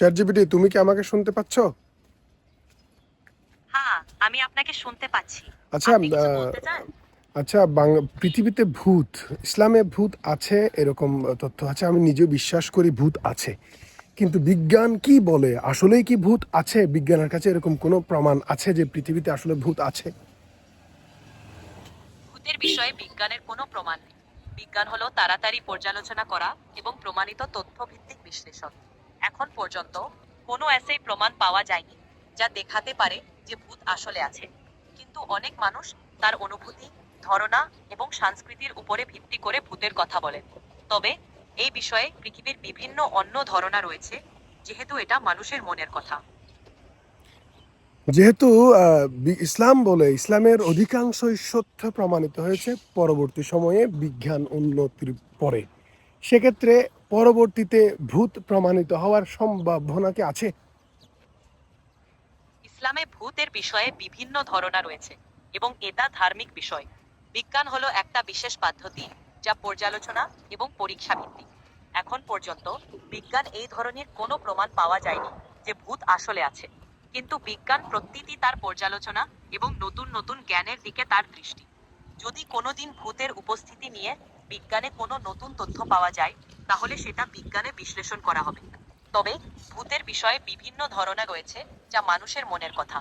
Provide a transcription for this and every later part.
Chat GPT তুমি কি আমাকে শুনতে পাচ্ছ? হ্যাঁ আমি আপনাকে শুনতে পাচ্ছি। আচ্ছা আচ্ছা বাং- পৃথিবীতে ভূত ইসলামে ভূত আছে এরকম তথ্য আছে আমি নিজেও বিশ্বাস করি ভূত আছে। কিন্তু বিজ্ঞান কি বলে? আসলেই কি ভূত আছে? বিজ্ঞানের কাছে এরকম কোনো প্রমাণ আছে যে পৃথিবীতে আসলে ভূত আছে? ভূতের বিষয়ে বিজ্ঞানের কোনো প্রমাণ নেই। বিজ্ঞান হলো তাড়াতাড়ি পর্যালোচনা করা এবং প্রমাণিত তথ্য ভিত্তিক বিশ্লেষণ। এখন পর্যন্ত কোনো এসেই প্রমাণ পাওয়া যায়নি, যা দেখাতে পারে যে ভূত আসলে আছে। কিন্তু অনেক মানুষ তার অনুভূতি, ধারণা এবং সংস্কৃতির উপরে ভিত্তি করে ভূতের কথা বলেন। তবে এই বিষয়ে পৃথিবীর বিভিন্ন অন্য ধারণা রয়েছে, যেহেতু এটা মানুষের মনের কথা। যেহেতু ইসলাম বলে ইসলামের অধিকাংশই সত্য প্রমাণিত হয়েছে পরবর্তী সময়ে বিজ্ঞান উন্নতির পরে। সেক্ষেত্রে পরবর্তীতে ভূত প্রমাণিত হওয়ার সম্ভাবনা কি আছে? ইসলামে ভূতের বিষয়ে বিভিন্ন ধারণা রয়েছে এবং এটা ধার্মিক বিষয়। বিজ্ঞান হলো একটা বিশেষ পদ্ধতি যা পর্যালোচনা এবং পরীক্ষা ভিত্তিক এখন পর্যন্ত বিজ্ঞান এই ধরনের কোনো প্রমাণ পাওয়া যায়নি যে ভূত আসলে আছে। কিন্তু বিজ্ঞান প্রতিটি তার পর্যালোচনা এবং নতুন নতুন জ্ঞানের দিকে তার দৃষ্টি। যদি কোনোদিন ভূতের উপস্থিতি নিয়ে বিজ্ঞানে কোনো নতুন তথ্য পাওয়া যায় তাহলে সেটা বিজ্ঞানে বিশ্লেষণ করা হবে। তবে ভূতের বিষয়ে বিভিন্ন ধারণা রয়েছে যা মানুষের মনের কথা।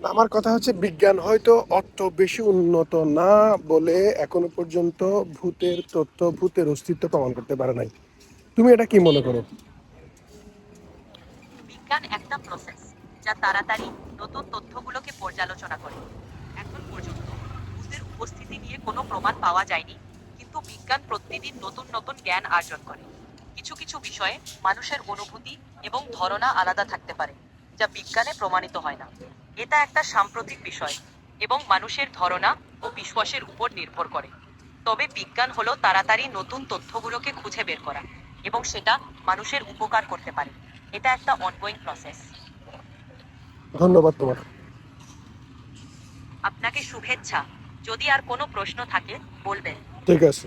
আমার কথা হচ্ছে বিজ্ঞান হয়তো অত বেশি উন্নত না বলে এখনও পর্যন্ত ভূতের তথ্য ভূতের অস্তিত্ব প্রমাণ করতে পারে নাই। তুমি এটা কি মনে করো? বিজ্ঞান একটা প্রসেস যা তাড়াতাড়ি নতুন তথ্যগুলোকে পর্যালোচনা করে। এখন পর্যন্ত ভূতের উপস্থিতি নিয়ে কোনো প্রমাণ পাওয়া যায়নি কিন্তু বিজ্ঞান প্রতিদিন নতুন নতুন জ্ঞান অর্জন করে। কিছু কিছু বিষয়ে মানুষের অনুভূতি এবং ধারণা আলাদা থাকতে পারে যা বিজ্ঞানে প্রমাণিত হয় না। এটা একটা সাম্প্রতিক বিষয় এবং মানুষের ধারণা ও বিশ্বাসের উপর নির্ভর করে। তবে বিজ্ঞান হলো তাড়াতাড়ি নতুন তথ্যগুলোকে খুঁজে বের করা এবং সেটা মানুষের উপকার করতে পারে। এটা একটা অনগোয়িং প্রসেস ধন্যবাদ তোমার। আপনাকে শুভেচ্ছা। যদি আর কোনো প্রশ্ন থাকে বলবেন। ঠিক আছে।